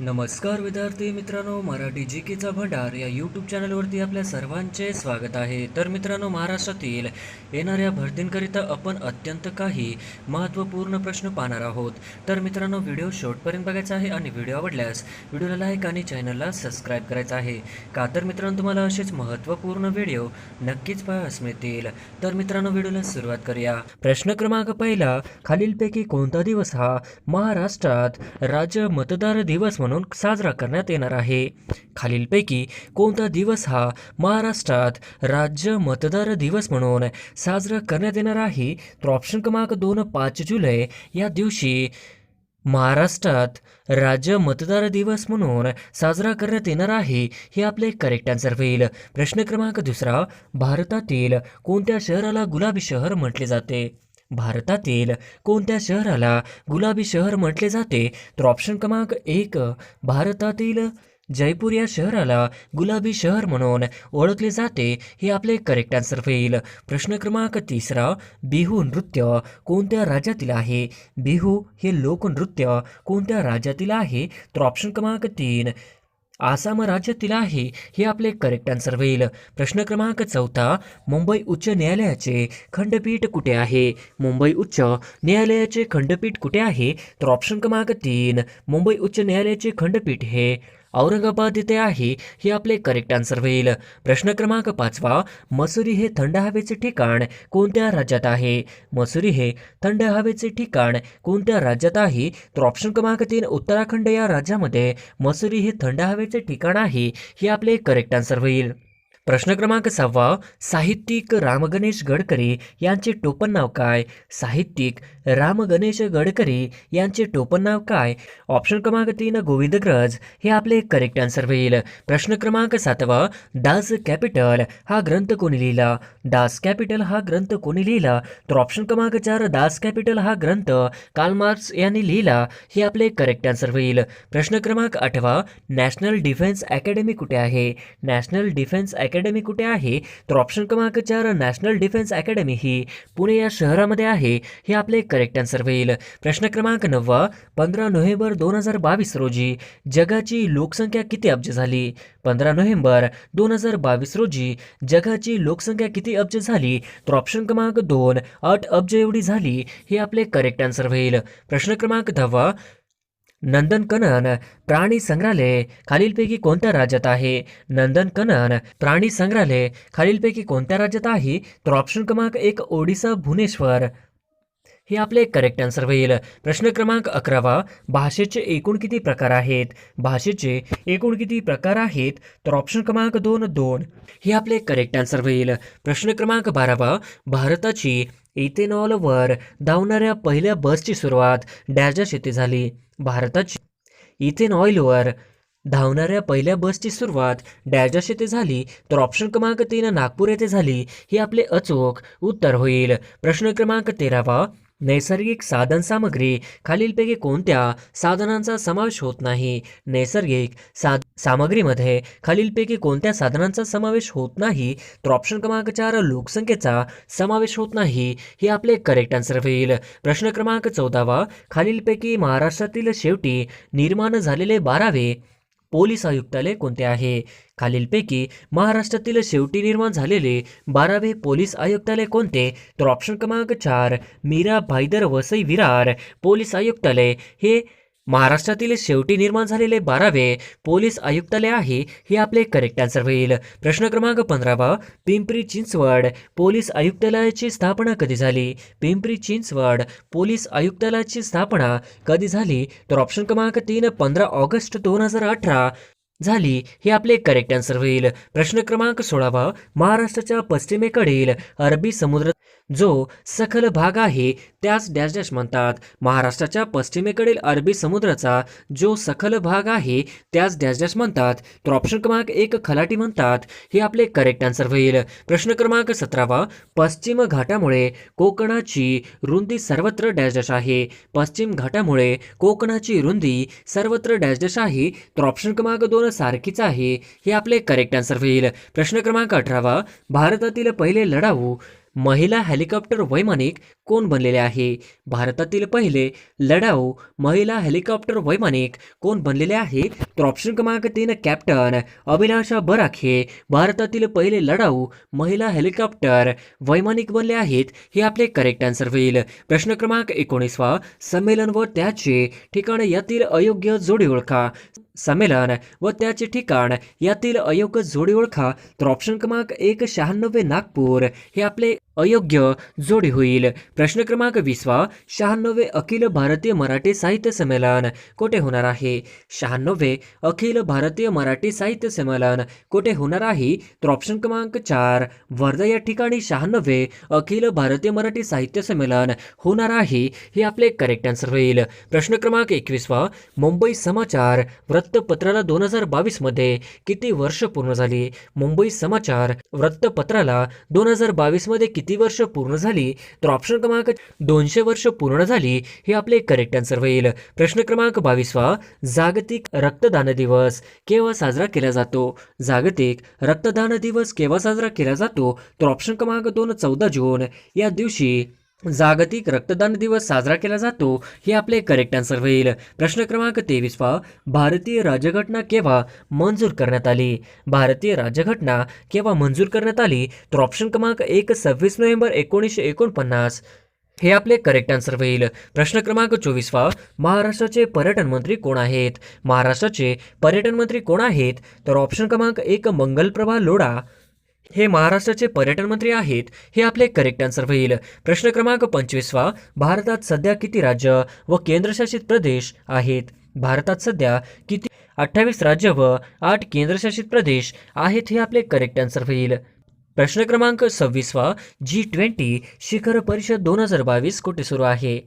नमस्कार विद्यार्थी मित्रांनो मराठी जी केचा भंडार या यूट्यूब चॅनलवरती आपल्या सर्वांचे स्वागत आहे. तर मित्रांनो महाराष्ट्रातील येणाऱ्या भरतींकरिता आपण अत्यंत काही महत्त्वपूर्ण प्रश्न पाहणार आहोत. तर मित्रांनो व्हिडिओ शेवटपर्यंत बघायचा आहे आणि व्हिडिओ आवडल्यास व्हिडिओला लाईक आणि चॅनलला सबस्क्राईब करायचा आहे. का तर मित्रांनो तुम्हाला असेच महत्त्वपूर्ण व्हिडिओ नक्कीच पाहायला मिळतील. तर मित्रांनो व्हिडिओला सुरुवात करूया. प्रश्न क्रमांक पहिला खालीलपैकी कोणता दिवस हा महाराष्ट्रात राज्य मतदार दिवस म्हणून साजरा करण्यात येणार आहे. खालीलपैकी कोणता दिवस हा महाराष्ट्रात राज्य मतदार दिवस म्हणून साजरा करण्यात येणार आहे? तर ऑप्शन क्रमांक दोन पाच जुलै या दिवशी महाराष्ट्रात राज्य मतदार दिवस म्हणून साजरा करण्यात येणार आहे हे आपले करेक्ट आन्सर होईल. प्रश्न क्रमांक दुसरा भारतातील कोणत्या शहराला गुलाबी शहर म्हटले जाते? भारतातील कोणत्या शहराला गुलाबी शहर म्हटले जाते? तर ऑप्शन क्रमांक एक भारतातील जयपूर या शहराला गुलाबी शहर म्हणून ओळखले जाते. हे आपले करेक्ट आन्सर होईल. प्रश्न क्रमांक तिसरा बिहू नृत्य कोणत्या राज्यातील आहे? बिहू हे लोकनृत्य कोणत्या राज्यातील आहे? तर ऑप्शन क्रमांक तीन आसाम राज्यातील आहे हे आपले करेक्ट आन्सर होईल. प्रश्न क्रमांक चौथा मुंबई उच्च न्यायालयाचे खंडपीठ कुठे आहे? मुंबई उच्च न्यायालयाचे खंडपीठ कुठे आहे? तर ऑप्शन क्रमांक तीन मुंबई उच्च न्यायालयाचे खंडपीठ हे औरंगाबाद येथे आहे हे आपले करेक्ट आन्सर होईल. प्रश्न क्रमांक पाचवा मसुरी हे थंड हवेचे ठिकाण कोणत्या राज्यात आहे? मसुरी हे थंड हवेचे ठिकाण कोणत्या राज्यात आहे? तर ऑप्शन क्रमांक तीन उत्तराखंड या राज्यामध्ये मसुरी हे थंड हवेचे ठिकाण आहे हे आपले करेक्ट आन्सर होईल. प्रश्न क्रमांक सहावा साहित्यिक रामगणेश गडकरी यांचे टोपण नाव काय? साहित्यिक राम गणेश गडकरी यांचे टोपण नाव काय? ऑप्शन क्रमांक तीन गोविंदग्रज. हे आपले करेक्ट आन्सर होईल. प्रश्न क्रमांक सातवा डास कॅपिटल. हा ग्रंथ कोणी लिहिला? डास कॅपिटल हा ग्रंथ कोणी लिहिला? तर ऑप्शन क्रमांक चार दास कॅपिटल हा ग्रंथ कार्ल मार्क्स यांनी लिहिला. हे आपले करेक्ट आन्सर होईल. प्रश्न क्रमांक आठवा नॅशनल डिफेन्स अकॅडमी कुठे आहे? नॅशनल डिफेन्स अकॅडमी कुठे आहे? तर ऑप्शन क्रमांक चार नॅशनल डिफेन्स अकॅडमी ही पुणे या शहरामध्ये आहे. हे आपले करेक्ट आन्सर होईल. प्रश्न क्रमांक नववा पंधरा नोव्हेंबर दोन हजार बावीस रोजी जगाची लोकसंख्या किती अब्ज झाली? पंधरा नोव्हेंबर दोन हजार बावीस रोजी जगाची लोकसंख्या किती अब्ज झाली? तर ऑप्शन क्रमांक दोन आठ अब्ज एवढी झाली. हे आपले करेक्ट आन्सर होईल. प्रश्न क्रमांक दहावा नंदनकनन प्राणी संग्रहालय खालीलपैकी कोणत्या राज्यात आहे? नंदनकनन प्राणी संग्रहालय खालीलपैकी कोणत्या राज्यात आहे? तर ऑप्शन क्रमांक एक ओडिसा भुवनेश्वर. हे आपले करेक्ट आन्सर होईल. प्रश्न क्रमांक अकरावा भाषेचे एकूण किती प्रकार आहेत? भाषेचे एकूण किती प्रकार आहेत? तर ऑप्शन क्रमांक दोन दोन. हे आपले करेक्ट आन्सर होईल. प्रश्न क्रमांक बारावा भारताची इथेनॉलवर धावणाऱ्या पहिल्या बसची सुरुवात डॅशडॅश येथे झाली. भारताची इथेन ऑइलवर धावणाऱ्या पहिल्या बसची सुरुवात डॅशडॅश येथे झाली. तर ऑप्शन क्रमांक तीन नागपूर येथे झाली. हे आपले अचूक उत्तर होईल. प्रश्न क्रमांक तेरावा नैसर्गिक साधन सामग्री खालीलपैकी कोणत्या साधनांचा समावेश होत नाही? नैसर्गिक साध सामग्रीमध्ये खालीलपैकी कोणत्या साधनांचा समावेश होत नाही? तर ऑप्शन क्रमांक चार लोकसंख्येचा समावेश होत नाही. हे आपले करेक्ट आन्सर होईल. प्रश्न क्रमांक चौदावा खालीलपैकी महाराष्ट्रातील शेवटी निर्माण झालेले बारावे पोलीस आयुक्तालय कोणते आहे? खालीलपैकी महाराष्ट्रातील शेवटी निर्माण झालेले बारावे पोलीस आयुक्तालय कोणते? तर ऑप्शन क्रमांक चार मीरा भाईदर वसई विरार पोलीस आयुक्तालय. हे महाराष्ट्रातील शेवटी निर्माण झालेले बारावे पोलीस आयुक्तालय आहे हे आपले करेक्ट आन्सर होईल. प्रश्न क्रमांक पंधरावा पिंपरी चिंचवड पोलीस आयुक्तालयाची स्थापना कधी झाली? पिंपरी चिंचवड पोलीस आयुक्तालयाची स्थापना कधी झाली? तर ऑप्शन क्रमांक तीन पंधरा ऑगस्ट दोन हजार अठरा. झाली. हे आपले करेक्ट आन्सर होईल. प्रश्न क्रमांक सोळावा महाराष्ट्राच्या पश्चिमेकडील अरबी समुद्र जो सखल भाग आहे त्यास डॅश डॅश म्हणतात. महाराष्ट्राच्या पश्चिमेकडील अरबी समुद्राचा जो सखल भाग आहे त्यास डॅश डॅश म्हणतात. तर ऑप्शन क्रमांक एक खलाटी म्हणतात. हे आपले करेक्ट आन्सर होईल. प्रश्न क्रमांक सतरावा पश्चिम घाटामुळे कोकणाची रुंदी सर्वत्र डॅश डॅश आहे. पश्चिम घाटामुळे कोकणाची रुंदी सर्वत्र डॅश डॅश आहे. तर ऑप्शन क्रमांक दोन सारखीच आहे हे आपले करेक्ट आन्सर होईल. प्रश्न क्रमांक अठरावा भारतातील पहिले लढाऊ महिला हेलिकॉप्टर वैमानिक कोण बनलेले आहे? भारतातील पहिले लढाऊ महिला हेलिकॉप्टर वैमानिक कोण बनलेले आहे? तर ऑप्शन क्रमांक तीन कॅप्टन अभिलाषा बराखे. हे भारतातील पहिले लढाऊ महिला हेलिकॉप्टर वैमानिक बनले आहेत हे आपले करेक्ट आन्सर होईल. प्रश्न क्रमांक एकोणीसवा संमेलन व त्याचे ठिकाण यातील अयोग्य जोडी ओळखा. संमेलन व त्याचे ठिकाण यातील अयोग्य जोडी ओळखा तर ऑप्शन क्रमांक एक शहाण्णवे नागपूर. हे आपले अयोग्य जोडी होईल. प्रश्न क्रमांक वीसवा शहाण्णवे अखिल भारतीय मराठी साहित्य संमेलन कोठे होणार आहे? शहाण्णवे अखिल भारतीय मराठी साहित्य संमेलन कोठे होणार आहे? तर ऑप्शन क्रमांक चार वर्धा या ठिकाणी शहाण्णवे अखिल भारतीय मराठी साहित्य संमेलन होणार आहे हे आपले करेक्ट आन्सर होईल. प्रश्न क्रमांक एकवीसवा मुंबई समाचार वृत्तपत्राला दोन हजार बावीसमध्ये किती वर्ष पूर्ण झाली? मुंबई समाचार वृत्तपत्राला दोन हजार बावीसमध्ये किती वर्ष पूर्ण झाली? तर ऑप्शन क्रमांक दोनशे वर्ष पूर्ण झाली हे आपले करेक्ट आन्सर होईल. प्रश्न क्रमांक बावीसवा जागतिक रक्तदान दिवस केव्हा साजरा केला जातो? जागतिक रक्तदान दिवस केव्हा साजरा केला जातो? तर ऑप्शन क्रमांक दोन चौदा जून या दिवशी जागतिक रक्तदान दिवस साजरा केला जातो हे आपले करेक्ट आन्सर होईल. प्रश्न क्रमांक तेवीसवा भारतीय राज्यघटना केव्हा मंजूर करण्यात आली? भारतीय राज्यघटना केव्हा मंजूर करण्यात आली? तर ऑप्शन क्रमांक एक सव्वीस नोव्हेंबर एकोणीसशे एकोणपन्नास. हे आपले करेक्ट आन्सर होईल. प्रश्न क्रमांक चोवीसवा महाराष्ट्राचे पर्यटन मंत्री कोण आहेत? महाराष्ट्राचे पर्यटन मंत्री कोण आहेत? तर ऑप्शन क्रमांक एक मंगलप्रभा लोढा. हे महाराष्ट्राचे पर्यटन मंत्री आहेत हे आपले करेक्ट आन्सर होईल. प्रश्न क्रमांक पंचवीसवा भारतात सध्या किती राज्य व केंद्रशासित प्रदेश आहेत? भारतात सध्या किती अठ्ठावीस राज्य व आठ केंद्रशासित प्रदेश आहेत हे आपले करेक्ट आन्सर होईल. प्रश्न क्रमांक सव्वीसवा जी ट्वेंटी शिखर परिषद दोन हजार बावीस कोठे सुरू आहे?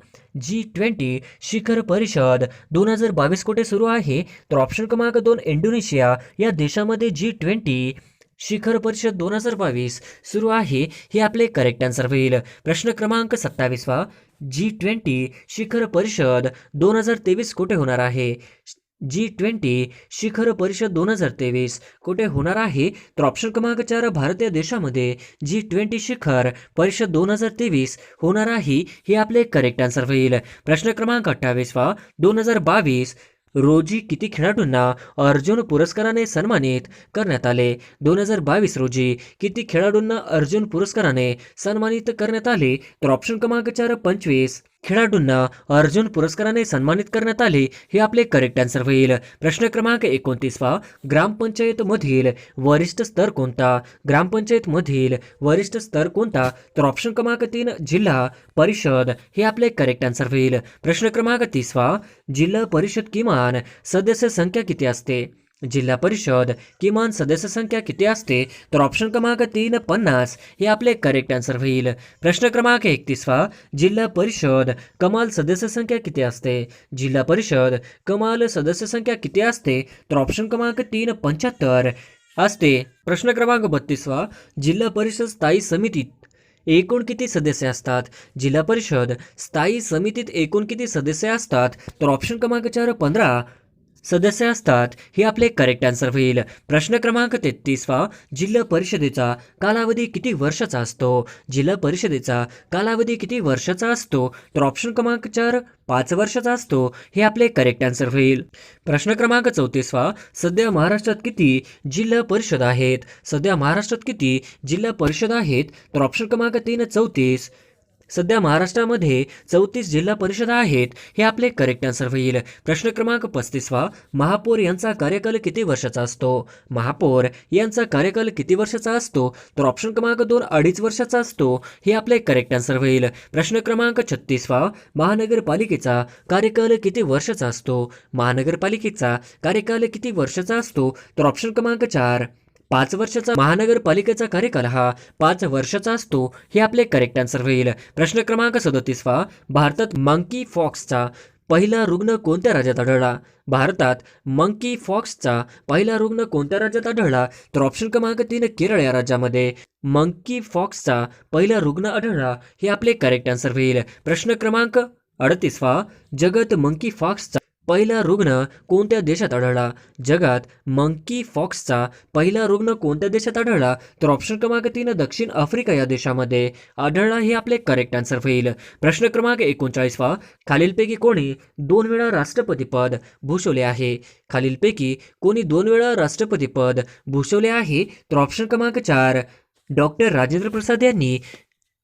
जी ट्वेंटी शिखर परिषद दोन हजार बावीस कोठे सुरू आहे? तर ऑप्शन क्रमांक दोन इंडोनेशिया या देशामध्ये जी ट्वेंटी शिखर परिषद दोन हजार बावीस सुरू आहे. हे आपले करेक्ट आन्सर होईल. प्रश्न क्रमांक सत्तावीसवा. जी ट्वेंटी शिखर परिषद दोन हजार तेवीस कुठे होणार आहे? जी ट्वेंटी शिखर परिषद दोन हजार तेवीस कुठे होणार आहे? तर ऑप्शन क्रमांक चार भारतीय देशामध्ये जी ट्वेंटी शिखर परिषद दोन हजार तेवीस होणार आहे. हे आपले करेक्ट आन्सर होईल. प्रश्न क्रमांक अठ्ठावीसवा. दोन हजार बावीस रोजी किती खेळाडूंना अर्जुन पुरस्काराने सन्मानित करण्यात आले? दोन हजार बावीस रोजी किती खेळाडूंना अर्जुन पुरस्काराने सन्मानित करण्यात आले? तर ऑप्शन क्रमांक चार पंचवीस. खेळाडूंना अर्जुन पुरस्काराने सन्मानित करण्यात आले हे आपले करेक्ट आन्सर होईल. प्रश्न क्रमांक एकोणतीसवा ग्रामपंचायतमधील वरिष्ठ स्तर कोणता? ग्रामपंचायतमधील वरिष्ठ स्तर कोणता? तर ऑप्शन क्रमांक तीन जिल्हा परिषद हे आपले करेक्ट आन्सर होईल. प्रश्न क्रमांक तीसवा जिल्हा परिषद किमान सदस्य संख्या किती असते? जिल्हा परिषद किमान सदस्य संख्या किती असते? तर ऑप्शन क्रमांक तीन पन्नास. हे आपले करेक्ट आन्सर होईल. प्रश्न क्रमांक एकतीसवा जिल्हा परिषद कमाल सदस्य संख्या किती असते? जिल्हा परिषद कमाल सदस्य संख्या किती असते? तर ऑप्शन क्रमांक तीन पंच्याहत्तर असते. प्रश्न क्रमांक बत्तीसवा जिल्हा परिषद स्थायी समितीत एकूण किती सदस्य असतात? जिल्हा परिषद स्थायी समितीत एकूण किती सदस्य असतात? तर ऑप्शन क्रमांक चार पंधरा. सदस्य असतात हे आपले करेक्ट आन्सर होईल. प्रश्न क्रमांक तेहतीसवा जिल्हा परिषदेचा कालावधी किती वर्षाचा असतो? जिल्हा परिषदेचा कालावधी किती वर्षाचा असतो? तर ऑप्शन क्रमांक चार पाच वर्षाचा असतो. हे आपले करेक्ट आन्सर होईल. प्रश्न क्रमांक चौतीसवा सध्या महाराष्ट्रात किती जिल्हा परिषद आहेत? सध्या महाराष्ट्रात किती जिल्हा परिषद आहेत? तर ऑप्शन क्रमांक तीन चौतीस. सध्या महाराष्ट्रामध्ये चौतीस जिल्हा परिषद आहेत हे आपले करेक्ट आन्सर होईल. प्रश्न क्रमांक पस्तीसवा महापौर यांचा कार्यकाल किती वर्षाचा असतो? महापौर यांचा कार्यकाल किती वर्षाचा असतो? तर ऑप्शन क्रमांक दोन अडीच वर्षाचा असतो हे आपले करेक्ट आन्सर होईल. प्रश्न क्रमांक छत्तीसवा महानगरपालिकेचा कार्यकाल किती वर्षाचा असतो? महानगरपालिकेचा कार्यकाल किती वर्षाचा असतो? तर ऑप्शन क्रमांक चार पाच वर्षाचा महानगरपालिकेचा कार्यकाल हा पाच वर्षाचा असतो हे आपले करेक्ट आन्सर होईल. प्रश्न क्रमांक सदोतीसवा भारतात मंकी फॉक्सचा पहिला रुग्ण कोणत्या राज्यात आढळला? भारतात मंकी फॉक्सचा पहिला रुग्ण कोणत्या राज्यात आढळला? तर ऑप्शन क्रमांक तीन केरळ या राज्यामध्ये. मंकी फॉक्सचा पहिला रुग्ण आढळला हे आपले करेक्ट आन्सर होईल. प्रश्न क्रमांक अडतीसवा जगत मंकी फॉक्सचा पहिला रुग्ण कोणत्या देशात आढळला? जगात मंकी फॉक्सचा पहिला रुग्ण कोणत्या देशात आढळला? तर ऑप्शन क्रमांक तीन दक्षिण आफ्रिका या देशामध्ये आढळला हे आपले करेक्ट आन्सर होईल. प्रश्न क्रमांक एकोणचाळीसवा खालीलपैकी कोणी दोन वेळा राष्ट्रपती पद भूषवले आहे? खालीलपैकी कोणी दोन वेळा राष्ट्रपती पद भूषवले आहे? तर ऑप्शन क्रमांक चार डॉक्टर राजेंद्र प्रसाद यांनी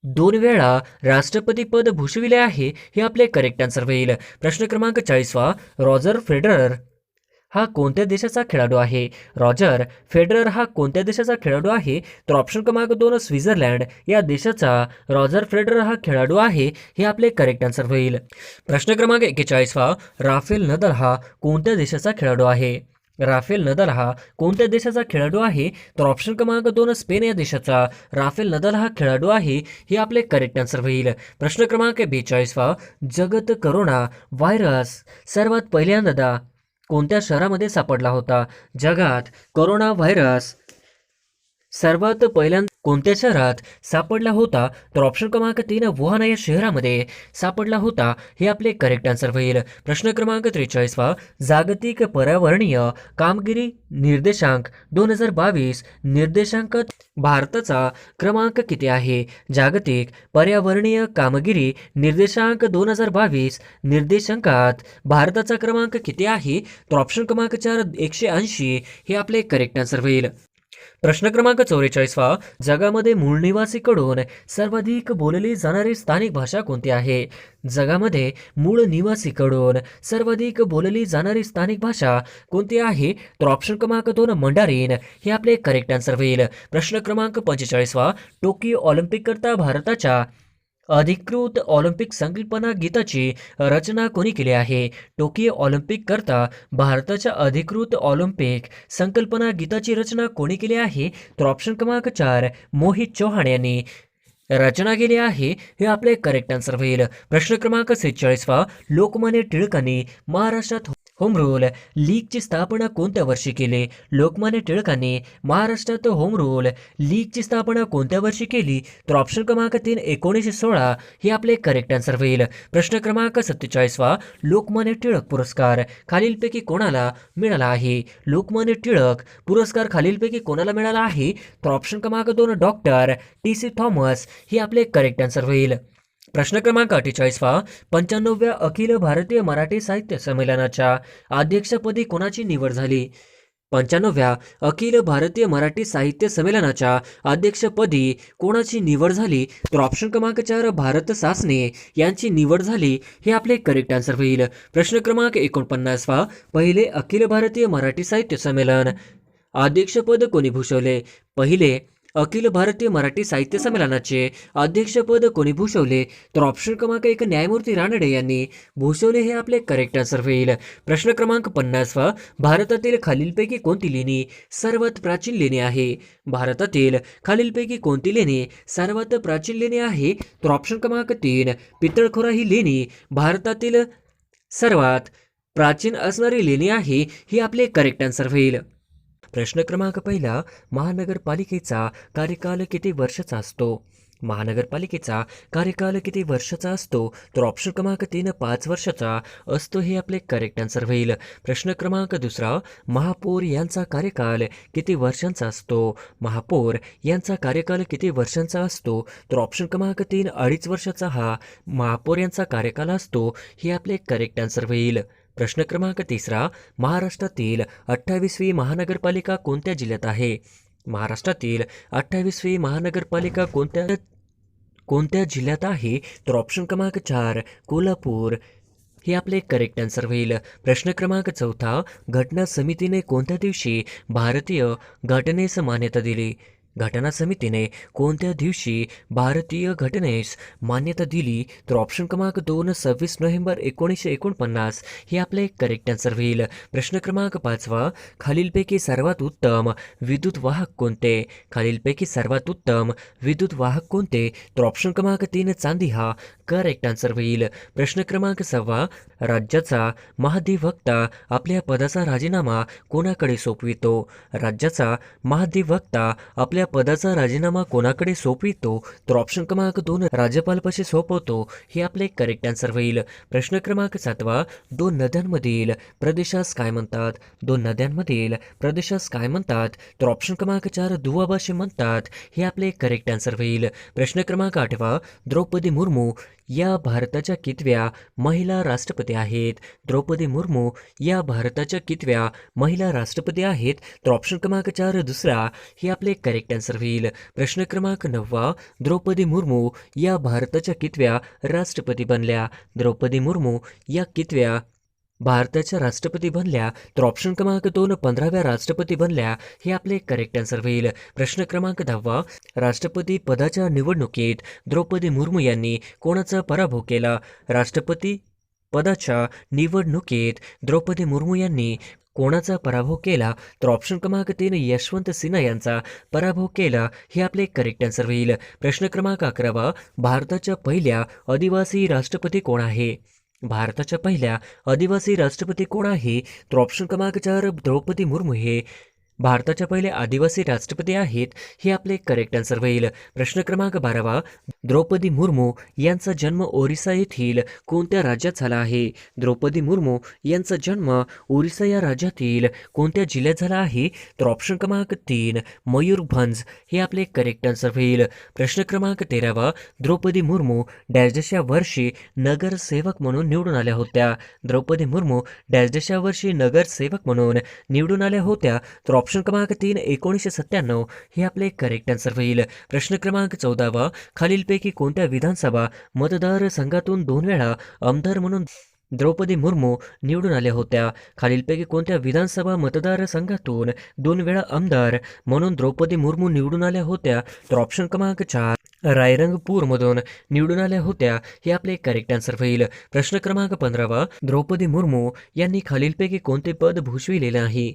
दोन वेळा राष्ट्रपती पद भूषविले आहे हे आपले करेक्ट आन्सर होईल. प्रश्न क्रमांक चाळीसवा रॉजर फेडरर हा कोणत्या देशाचा खेळाडू आहे? रॉजर फेडरर हा कोणत्या देशाचा खेळाडू आहे? तर ऑप्शन क्रमांक दोन स्वित्झर्लंड. या देशाचा रॉजर फेडरर हा खेळाडू आहे हे आपले करेक्ट आन्सर होईल. प्रश्न क्रमांक एक्केचाळीसवा राफेल नदल हा कोणत्या देशाचा खेळाडू आहे? राफेल नदल हा कोणत्या देशाचा खेळाडू आहे? तर ऑप्शन क्रमांक दोन स्पेन या देशाचा. राफेल नदल हा खेळाडू आहे हे आपले करेक्ट आन्सर होईल. प्रश्न क्रमांक बेचाळीसवा जगत करोना व्हायरस सर्वात पहिल्यांदा कोणत्या शहरामध्ये सापडला होता? जगात करोना व्हायरस सर्वात पहिल्यांदा कोणत्या शहरात सापडला होता तर ऑप्शन क्रमांक तीन वुहान या शहरामध्ये सापडला होता हे आपले करेक्ट आन्सर होईल. प्रश्न क्रमांक त्रेचाळीसवा जागतिक पर्यावरणीय कामगिरी निर्देशांक दोन हजार बावीस निर्देशांक भारताचा क्रमांक किती आहे? जागतिक पर्यावरणीय कामगिरी निर्देशांक दोन हजार बावीस निर्देशांकात भारताचा क्रमांक किती आहे? तर ऑप्शन क्रमांक चार एकशे ऐंशी हे आपले करेक्ट आन्सर होईल. प्रश्न क्रमांक चौवेचाळीसवा जगामध्ये मूळ निवासीकडून सर्वाधिक बोलली जाणारी स्थानिक भाषा कोणती आहे? जगामध्ये मूळ निवासीकडून सर्वाधिक बोलली जाणारी स्थानिक भाषा कोणती आहे? तर ऑप्शन क्रमांक दोन मंडारीन. हे आपले करेक्ट आन्सर होईल. प्रश्न क्रमांक पंचेचाळीसवा टोकियो ऑलिम्पिककरता भारताच्या अधिकृत ऑलिम्पिक संकल्पना गीताची रचना कोणी केली आहे? टोकियो ऑलिम्पिक करता भारताच्या अधिकृत ऑलिम्पिक संकल्पना गीताची रचना कोणी केली आहे? तर ऑप्शन क्रमांक चार मोहित चौहान यांनी रचना केली आहे. हे आपले करेक्ट आन्सर होईल. प्रश्न क्रमांक सेहेचाळीसवा लोकमान्य टिळकांनी महाराष्ट्रात होम रूल लीगची स्थापना कोणत्या वर्षी केली? लोकमान्य टिळकांनी महाराष्ट्रात होम रूल लीगची स्थापना कोणत्या वर्षी केली? तर ऑप्शन क्रमांक तीन एकोणीसशे सोळा हे आपले करेक्ट आन्सर होईल. प्रश्न क्रमांक सत्तेचाळीसवा लोकमान्य टिळक पुरस्कार. खालीलपैकी कोणाला मिळाला आहे? लोकमान्य टिळक पुरस्कार खालीलपैकी कोणाला मिळाला आहे? तर ऑप्शन क्रमांक दोन डॉक्टर टी सी थॉमस हे आपले करेक्ट आन्सर होईल. प्रश्न क्रमांक अठ्ठेचाळीसवा पंच्याण्णव्या अखिल भारतीय मराठी साहित्य संमेलनाच्या अध्यक्षपदी कोणाची निवड झाली? पंच्याण्णव्या अखिल भारतीय मराठी साहित्य संमेलनाच्या अध्यक्षपदी कोणाची निवड झाली? तर ऑप्शन क्रमांक चार भारत सासने यांची निवड झाली. हे आपले करेक्ट आन्सर होईल. प्रश्न क्रमांक एकोणपन्नासवा पहिले अखिल भारतीय मराठी साहित्य संमेलन. अध्यक्षपद कोणी भूषवले? पहिले अखिल भारतीय मराठी साहित्य संमेलनाचे अध्यक्षपद कोणी भूषवले? तर ऑप्शन क्रमांक एक न्यायमूर्ती रानडे यांनी भूषवले हे आपले करेक्ट आन्सर होईल. प्रश्न क्रमांक पन्नासवा भारतातील खालीलपैकी कोणती लेणी सर्वात प्राचीन लेणी आहे? भारतातील खालीलपैकी कोणती लेणी सर्वात प्राचीन लेणी आहे? तर ऑप्शन क्रमांक तीन पितळखोरा ही लेणी भारतातील सर्वात प्राचीन असणारी लेणी आहे ही आपले करेक्ट आन्सर होईल. प्रश्न क्रमांक पहिला महानगरपालिकेचा कार्यकाल किती वर्षाचा असतो? महानगरपालिकेचा कार्यकाल किती वर्षाचा असतो? तर ऑप्शन क्रमांक तीन पाच वर्षाचा असतो हे आपले करेक्ट आन्सर होईल. प्रश्न क्रमांक दुसरा महापौर यांचा कार्यकाल किती वर्षांचा असतो? महापौर यांचा कार्यकाल किती वर्षांचा असतो? तर ऑप्शन क्रमांक तीन अडीच वर्षाचा हा महापौर यांचा कार्यकाल असतो हे आपले करेक्ट आन्सर होईल. प्रश्न क्रमांक तिसरा महाराष्ट्रातील अठ्ठावीसवी महानगरपालिका कोणत्या जिल्ह्यात आहे? महाराष्ट्रातील अठ्ठावीसवी महानगरपालिका कोणत्या कोणत्या जिल्ह्यात आहे? तर ऑप्शन क्रमांक चार कोल्हापूर. हे आपले करेक्ट आन्सर होईल. प्रश्न क्रमांक चौथा घटना समितीने कोणत्या दिवशी भारतीय घटनेस मान्यता दिली? घटना समितीने कोणत्या दिवशी भारतीय घटनेस मान्यता दिली तर ऑप्शन क्रमांक दोन सव्वीस नोव्हेंबर एकोणीसशे एकोणपन्नास हे आपले करेक्ट आन्सर होईल. प्रश्न क्रमांक पाचवा खालीलपैकी सर्वात उत्तम विद्युत वाहक कोणते? खालीलपैकी सर्वात उत्तम विद्युत वाहक कोणते? तर ऑप्शन क्रमांक तीन चांदी हा करेक्ट आन्सर होईल. प्रश्न क्रमांक सहावा राज्याचा महाधिवक्ता आपल्या पदाचा राजीनामा कोणाकडे सोपवितो? राज्याचा महाधिवक्ता आपल्या आपल्या पदाचा राजीनामा कोणाकडे सोपवितो तर ऑप्शन क्रमांक दोन राज्यपालपाशी सोपवतो हे आपले करेक्ट आन्सर होईल. प्रश्न क्रमांक सातवा दोन नद्यांमधील प्रदेशास काय म्हणतात? दोन नद्यांमधील प्रदेशास काय म्हणतात? तर ऑप्शन क्रमांक चार दुवाबाशी म्हणतात हे आपले करेक्ट आन्सर होईल. प्रश्न क्रमांक आठवा द्रौपदी मुर्मू या भारताच्या कितव्या महिला राष्ट्रपती आहेत? द्रौपदी मुर्मू या भारताच्या कितव्या महिला राष्ट्रपती आहेत? तर ऑप्शन क्रमांक चार दुसरा हे आपले करेक्ट आन्सर होईल. प्रश्न क्रमांक नववा द्रौपदी मुर्मू या भारताच्या कितव्या राष्ट्रपती बनल्या? द्रौपदी मुर्मू या कितव्या भारताच्या राष्ट्रपती बनल्या तर ऑप्शन क्रमांक दोन पंधराव्या राष्ट्रपती बनल्या हे आपले करेक्ट आन्सर होईल. प्रश्न क्रमांक दहावा राष्ट्रपती पदाच्या निवडणुकीत द्रौपदी मुर्मू यांनी कोणाचा पराभव केला? राष्ट्रपती पदाच्या निवडणुकीत द्रौपदी मुर्मू यांनी कोणाचा पराभव केला? तर ऑप्शन क्रमांक तीन यशवंत सिन्हा यांचा पराभव केला हे आपले करेक्ट आन्सर होईल. प्रश्न क्रमांक अकरावा भारताच्या पहिल्या आदिवासी राष्ट्रपती कोण आहे? भारताच्या पहिल्या आदिवासी राष्ट्रपती कोण आहे? तर ऑप्शन क्रमांक चार द्रौपदी मुर्मू हे भारताच्या पहिले आदिवासी राष्ट्रपती आहेत हे आपले करेक्ट आन्सर होईल. प्रश्न क्रमांक बारावा द्रौपदी मुर्मू यांचा जन्म ओरिसा येथील कोणत्या राज्यात झाला आहे? द्रौपदी मुर्मू यांचा जन्म ओरिसा या राज्यातील कोणत्या जिल्ह्यात झाला आहे? तर ऑप्शन क्रमांक तीन मयूरभंज हे आपले करेक्ट आन्सर होईल. प्रश्न क्रमांक तेरावा द्रौपदी मुर्मू डॅशडशा वर्षी नगरसेवक म्हणून निवडून आल्या होत्या. द्रौपदी मुर्मू डॅशडशा वर्षी नगरसेवक म्हणून निवडून आल्या होत्या. तर ऑप्शन क्रमांक तीन एकोणीसशे सत्त्याण्णव हे आपले करेक्ट आन्सर होईल. प्रश्न क्रमांक चौदावा खालीलपैकी कोणत्या विधानसभा मतदारसंघातून दोन वेळा आमदार म्हणून द्रौपदी मुर्मू निवडून आल्या होत्या? खालीलपैकी कोणत्या विधानसभा मतदारसंघातून दोन वेळा आमदार म्हणून द्रौपदी मुर्मू निवडून आल्या होत्या? तर ऑप्शन क्रमांक चार रायरंगपूरमधून निवडून आल्या होत्या हे आपले करेक्ट आन्सर होईल. प्रश्न क्रमांक पंधरावा द्रौपदी मुर्मू यांनी खालीलपैकी कोणते पद भूषविलेले नाही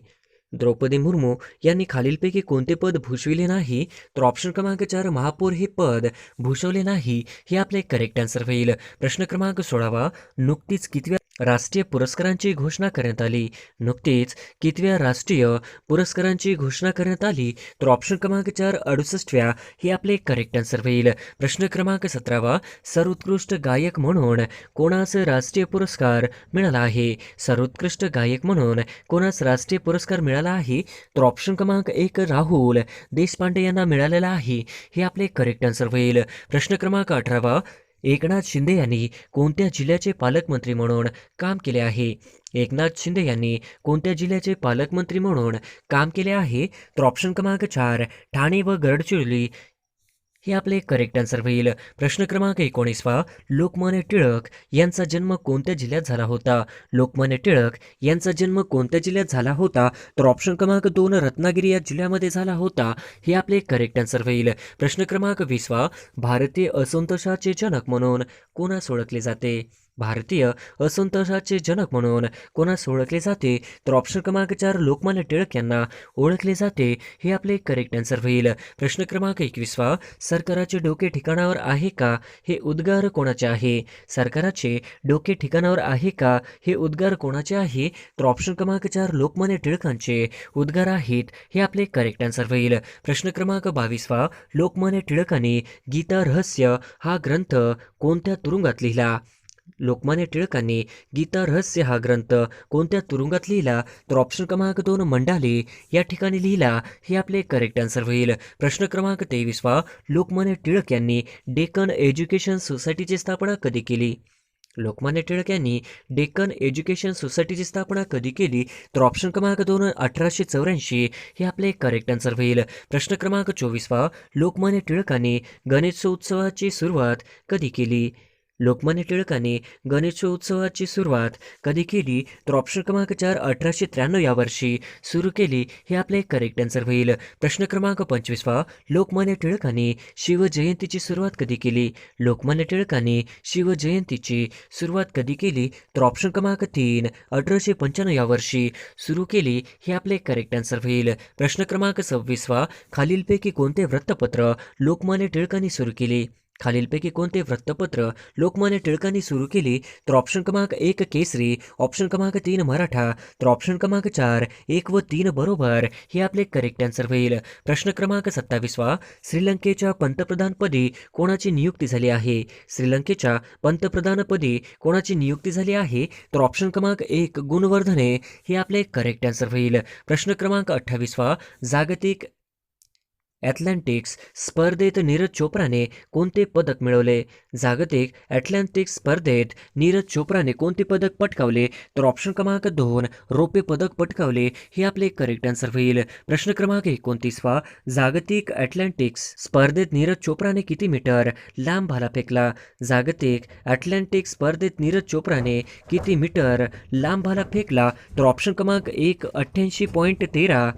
द्रौपदी मुर्मू यांनी खालीलपैकी कोणते पद भूषविले नाही तर ऑप्शन क्रमांक चार महापौर हे पद भूषवले नाही हे आपले करेक्ट आन्सर होईल. प्रश्न क्रमांक सोळावा नुकतीच कितव्या राष्ट्रीय पुरस्कारांची घोषणा करण्यात आली. नुकतीच कितव्या राष्ट्रीय पुरस्कारांची घोषणा करण्यात आली तर ऑप्शन क्रमांक चार अडुसष्टव्या हे आपले करेक्ट आन्सर होईल. प्रश्न क्रमांक सतरावा सर्वोत्कृष्ट गायक म्हणून कोणास राष्ट्रीय पुरस्कार मिळाला आहे? सर्वोत्कृष्ट गायक म्हणून कोणास राष्ट्रीय पुरस्कार मिळाला आहे? तर ऑप्शन क्रमांक एक राहुल देशपांडे यांना मिळालेला आहे. हे आपले करेक्ट आन्सर होईल. प्रश्न क्रमांक अठरावा एकनाथ शिंदे यांनी कोणत्या जिल्ह्याचे पालकमंत्री म्हणून काम केले आहे? एकनाथ शिंदे यांनी कोणत्या जिल्ह्याचे पालकमंत्री म्हणून काम केले आहे? तर ऑप्शन क्रमांक चार ठाणे व गडचिरोली हे आपले करेक्ट आन्सर होईल. प्रश्न क्रमांक एकोणीसवा लोकमान्य टिळक यांचा जन्म कोणत्या जिल्ह्यात झाला होता? लोकमान्य टिळक यांचा जन्म कोणत्या जिल्ह्यात झाला होता? तर ऑप्शन क्रमांक दोन रत्नागिरी या जिल्ह्यामध्ये झाला होता. हे आपले करेक्ट आन्सर होईल. प्रश्न क्रमांक वीसवा भारतीय असंतोषाचे जनक म्हणून कोणास ओळखले जाते? भारतीय असंतोषाचे जनक म्हणून कोणास ओळखले जाते तर ऑप्शन क्रमांक चार लोकमान्य टिळक यांना ओळखले जाते हे आपले करेक्ट आन्सर होईल. प्रश्न क्रमांक एकवीसवा सरकाराचे डोके ठिकाणावर आहे का? हे उद्गार कोणाचे आहे? सरकाराचे डोके ठिकाणावर आहे का? हे उद्गार कोणाचे आहे? तर ऑप्शन क्रमांक चार लोकमान्य टिळकांचे उद्गार आहेत हे आपले करेक्ट आन्सर होईल. प्रश्न क्रमांक बावीसवा लोकमान्य टिळकांनी गीता रहस्य हा ग्रंथ कोणत्या तुरुंगात लिहिला? लोकमान्य टिळकांनी गीता रहस्य हा ग्रंथ कोणत्या तुरुंगात लिहिला? तर ऑप्शन क्रमांक दोन मंडाले. या ठिकाणी लिहिला हे आपले करेक्ट आन्सर होईल. प्रश्न क्रमांक तेवीसवा. लोकमान्य टिळक यांनी डेक्कन एज्युकेशन सोसायटीची स्थापना कधी केली? लोकमान्य टिळक यांनी डेक्कन एज्युकेशन सोसायटीची स्थापना कधी केली? तर ऑप्शन क्रमांक दोन अठराशे चौऱ्याऐंशी. हे आपले करेक्ट आन्सर होईल. प्रश्न क्रमांक चोवीसवा. लोकमान्य टिळकांनी गणेशोत्सवाची सुरुवात कधी केली? लोकमान्य टिळकांनी गणेशोत्सवाची सुरुवात कधी केली तर ऑप्शन क्रमांक चार अठराशे त्र्याण्णव या वर्षी सुरू केली हे आपले करेक्ट आन्सर होईल. प्रश्न क्रमांक पंचवीसवा लोकमान्य टिळकांनी शिवजयंतीची सुरुवात कधी केली? लोकमान्य टिळकांनी शिवजयंतीची सुरुवात कधी केली? तर ऑप्शन क्रमांक तीन अठराशे पंच्याण्णव या वर्षी सुरू केली हे आपले करेक्ट आन्सर होईल. प्रश्न क्रमांक सव्वीसवा खालीलपैकी कोणते वृत्तपत्र लोकमान्य टिळकांनी सुरू केले? खालीलपैकी कोणते वृत्तपत्र लोकमान्य टिळकांनी सुरू केले? तर ऑप्शन क्रमांक एक केसरी ऑप्शन क्रमांक तीन मराठा तर ऑप्शन क्रमांक चार एक व तीन बरोबर. हे आपले करेक्ट आन्सर होईल. प्रश्न क्रमांक सत्तावीसवा श्रीलंकेच्या पंतप्रधानपदी कोणाची नियुक्ती झाली आहे? श्रीलंकेच्या पंतप्रधानपदी कोणाची नियुक्ती झाली आहे? तर ऑप्शन क्रमांक एक गुणवर्धने. हे आपले करेक्ट आन्सर होईल. प्रश्न क्रमांक अठ्ठावीसवा जागतिक ॲथलॅन्टिक्स स्पर्धेत नीरज चोप्राने कोणते पदक मिळवले? जागतिक ॲथलॅन्टिक्स स्पर्धेत नीरज चोप्राने कोणते पदक पटकावले? तर ऑप्शन क्रमांक दोन रोपे पदक पटकावले हे आपले करेक्ट आन्सर होईल. प्रश्न क्रमांक एकोणतीसवा जागतिक ॲटलांटिक्स स्पर्धेत नीरज चोप्राने किती मीटर लांब भाला फेकला? जागतिक ॲथलॅन्टिक्स स्पर्धेत नीरज चोप्राने किती मीटर लांब भाला फेकला? तर ऑप्शन क्रमांक एक अठ्ठ्याऐंशी पॉईंट तेरा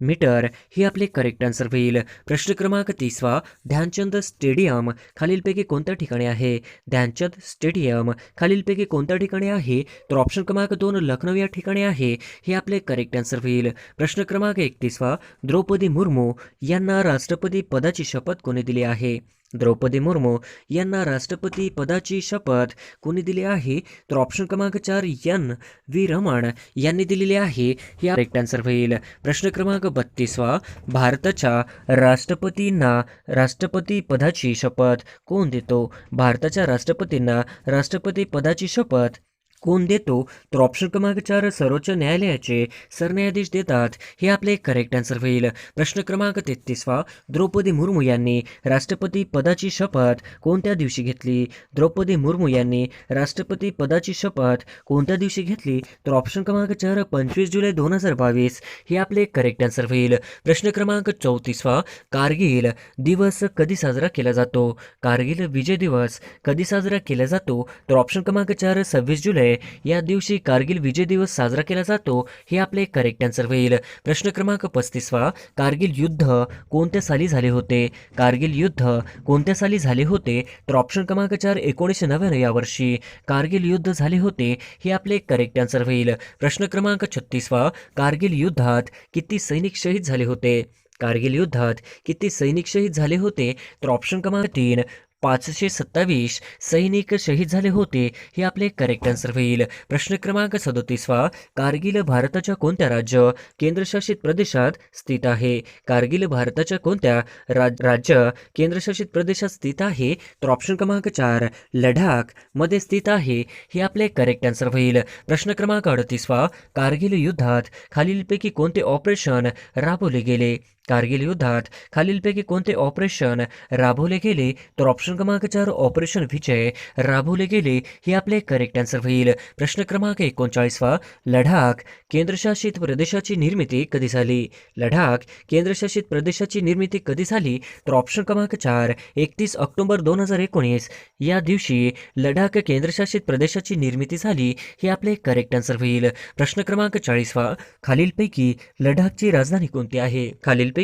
मीटर. हे आपले करेक्ट आन्सर होईल. प्रश्न क्रमांक तीसवा ध्यानचंद स्टेडियम खालीलपैकी कोणत्या ठिकाणी आहे? ध्यानचंद स्टेडियम खालीलपैकी कोणत्या ठिकाणी आहे? तर ऑप्शन क्रमांक दोन लखनौ या ठिकाणी आहे. हे आपले करेक्ट आन्सर होईल. प्रश्न क्रमांक एकतीसवा द्रौपदी मुर्मू यांना राष्ट्रपती पदाची शपथ कोणी दिली आहे? द्रौपदी मुर्मू यांना राष्ट्रपती पदाची शपथ कोणी दिली आहे? तर ऑप्शन क्रमांक चार एन व्ही रमण यांनी दिलेली आहे. हे करेक्ट आन्सर होईल. प्रश्न क्रमांक बत्तीसवा. भारताच्या राष्ट्रपतींना राष्ट्रपती पदाची शपथ कोण देतो? भारताच्या राष्ट्रपतींना राष्ट्रपती पदाची शपथ कोण देतो? तर ऑप्शन क्रमांकचार सर्वोच्च न्यायालयाचे सरन्यायाधीश देतात. हे आपले करेक्ट आन्सर होईल. प्रश्न क्रमांक तेहतीसवा. द्रौपदी मुर्मू यांनी राष्ट्रपती पदाची शपथ कोणत्या दिवशी घेतली? द्रौपदी मुर्मू यांनी राष्ट्रपती पदाची शपथ कोणत्या दिवशी घेतली? तर ऑप्शन क्रमांक चार पंचवीस जुलै दोन हजार बावीस. हे आपले करेक्ट आन्सर होईल. प्रश्न क्रमांक चौतीसवा. कारगिल दिवस कधी साजरा केला जातो? कारगिल विजय दिवस कधी साजरा केला जातो? तर ऑप्शन क्रमांक चार सव्वीस जुलै या दिवशी कारगिल विजय दिवस साजरा केला जातो हे आपले करेक्ट आन्सर होईल. प्रश्न क्रमांक पस्तीसवा. कारगिल युद्ध कोणत्या साली झाले होते? कारगिल युद्ध कोणत्या साली झाले होते? तर ऑप्शन क्रमांक चार एकोणीसशे नव्याण्णव या वर्षी कारगिल युद्ध झाले होते हे आपले करेक्ट आन्सर होईल. प्रश्न क्रमांक छत्तीसवा. कारगिल युद्धात किती सैनिक शहीद झाले होते? कारगिल युद्धात किती सैनिक शहीद झाले होते? तर ऑप्शन क्रमांक तीन पाचशे सत्तावीस सैनिक शहीद झाले होते हे आपले करेक्ट आन्सर होईल प्रश्न क्रमांक सदोतीसवा कारगिल भारताच्या कोणत्या राज्य केंद्रशासित प्रदेशात स्थित आहे? कारगिल भारताच्या कोणत्या राज राज्य केंद्रशासित प्रदेशात स्थित आहे? तर ऑप्शन क्रमांक चार लडाखमध्ये स्थित आहे हे आपले करेक्ट आन्सर होईल प्रश्न क्रमांक अडतीसवा कारगिल युद्धात खालीलपैकी कोणते ऑपरेशन राबवले गेले? कारगिल युद्धात. खालीलपैकी कोणते ऑपरेशन राबवले गेले? तर ऑप्शन क्रमांक चार ऑपरेशन विजय. राबवले गेले हे आपले करेक्ट आन्सर होईल. प्रश्न क्रमांक एकोणचाळीसवा लडाख केंद्रशासित प्रदेशाची निर्मिती कधी झाली? लडाख केंद्रशासित प्रदेशाची निर्मिती कधी झाली? तर ऑप्शन क्रमांक चार एकतीस ऑक्टोबर दोन हजार एकोणीस. या दिवशी लडाख केंद्रशासित प्रदेशाची निर्मिती झाली हे आपले करेक्ट आन्सर होईल. प्रश्न क्रमांक चाळीसवा खालीलपैकी लडाखची राजधानी कोणती आहे? खालीलपैकी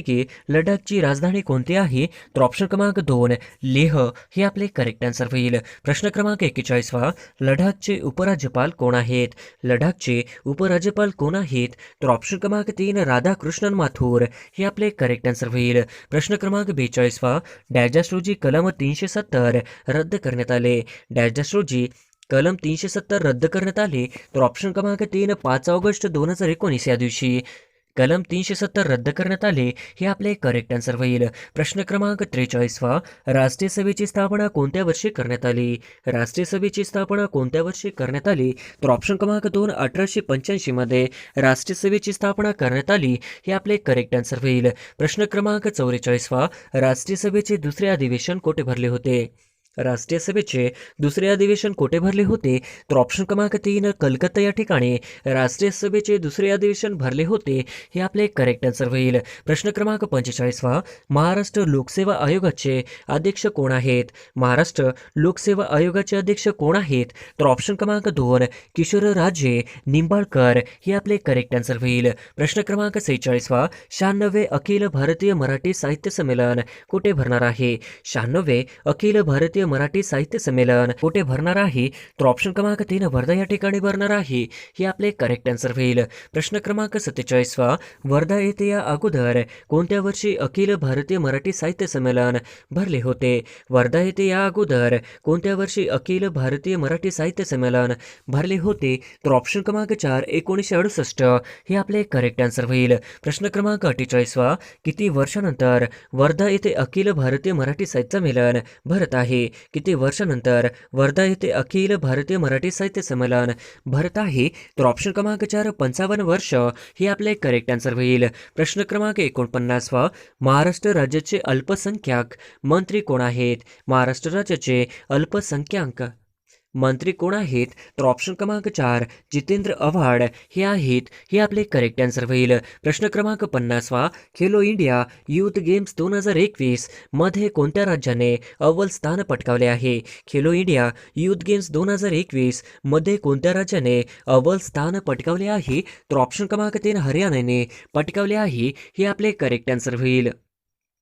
लडाखची राजधानी कोणती आहे तर ऑप्शन क्रमांक दोन लेह हे आपले करेक्ट आन्सर होईल. प्रश्न क्रमांक एक्केचाळीसवा लडाखचे उपराज्यपाल कोण आहेत? लडाखचे उपराज्यपाल कोण आहेत? तर ऑप्शन क्रमांक तीन राधाकृष्णन माथूर हे आपले करेक्ट आन्सर होईल. प्रश्न क्रमांक बेचाळीसवा डॅश रोजी कलम तीनशे सत्तर रद्द करण्यात आले. डॅश रोजी कलम तीनशे सत्तर रद्द करण्यात आले. तर ऑप्शन क्रमांक तीन पाच ऑगस्ट दोन हजार एकोणीस या दिवशी. कलम तीनशे सत्तर रद्द करण्यात आले हे आपले करेक्ट आन्सर होईल. प्रश्न क्रमांक त्रेचाळीसवा. राष्ट्रीय सभेची स्थापना कोणत्या वर्षी करण्यात आली? राष्ट्रीय सभेची स्थापना कोणत्या वर्षी करण्यात आली? तर ऑप्शन क्रमांक दोन अठराशे पंच्याऐंशीमध्ये राष्ट्रीय सभेची स्थापना करण्यात आली हे आपले करेक्ट आन्सर होईल. प्रश्न क्रमांक चौवेचाळीसवा. राष्ट्रीय सभेचे दुसरे अधिवेशन कोठे भरले होते? राष्ट्रीय सभेचे दुसरे अधिवेशन कोठे भरले होते? तर ऑप्शन क्रमांक तीन कलकत्ता या ठिकाणी राष्ट्रीय सभेचे दुसरे अधिवेशन भरले होते हे आपले करेक्ट आन्सर होईल. प्रश्न क्रमांक पंचेचाळीसवा महाराष्ट्र लोकसेवा आयोगाचे अध्यक्ष कोण आहेत? महाराष्ट्र लोकसेवा आयोगाचे अध्यक्ष कोण आहेत? तर ऑप्शन क्रमांक दोन किशोर राजे निंबाळकर हे आपले करेक्ट आन्सर होईल. प्रश्न क्रमांक सेहेचाळीसवा शहाण्णवे अखिल भारतीय मराठी साहित्य संमेलन कुठे भरणार आहे? शहाण्णवे अखिल भारतीय मराठी साहित्य संमेलन. कुठे भरणार आहे? तर ऑप्शन क्रमांक तीन वर्धा या ठिकाणी भरणार आहे. हे आपले करेक्ट आन्सर होईल. प्रश्न क्रमांक सत्तेचाळीसवा वर्धा येथे या अगोदर कोणत्या वर्षी अखिल भारतीय मराठी साहित्य संमेलन भरले होते? वर्धा येथे या अगोदर कोणत्या वर्षी अखिल भारतीय मराठी साहित्य संमेलन भरले होते? तर ऑप्शन क्रमांक चार एकोणीसशे अडुसष्ट. हे आपले करेक्ट आन्सर होईल. प्रश्न क्रमांक अठ्ठेचाळीसवा किती वर्षानंतर वर्धा येथे अखिल भारतीय मराठी साहित्य संमेलन भरत आहे? किती वर्षानंतर वर्धा येथे अखिल भारतीय मराठी साहित्य संमेलन. भरत आहे तर ऑप्शन क्रमांक चार पंचावन्न वर्ष हे आपले करेक्ट आन्सर होईल. प्रश्न क्रमांक एकोणपन्नासवा महाराष्ट्र राज्याचे अल्पसंख्याक मंत्री कोण आहेत? महाराष्ट्र राज्याचे अल्पसंख्याक मंत्री कोण आहेत? तर ऑप्शन क्रमांक चार जितेंद्र आव्हाड. हे आहेत हे आपले करेक्ट आन्सर होईल. प्रश्न क्रमांक पन्नासवा खेलो इंडिया युथ गेम्स दोन हजार एकवीसमध्ये कोणत्या राज्याने अव्वल स्थान पटकावले आहे? खेलो इंडिया युथ गेम्स दोन हजार एकवीसमध्ये कोणत्या राज्याने अव्वल स्थान पटकावले आहे? तर ऑप्शन क्रमांक तीन हरियाणाने पटकावले आहे हे आपले करेक्ट आन्सर होईल.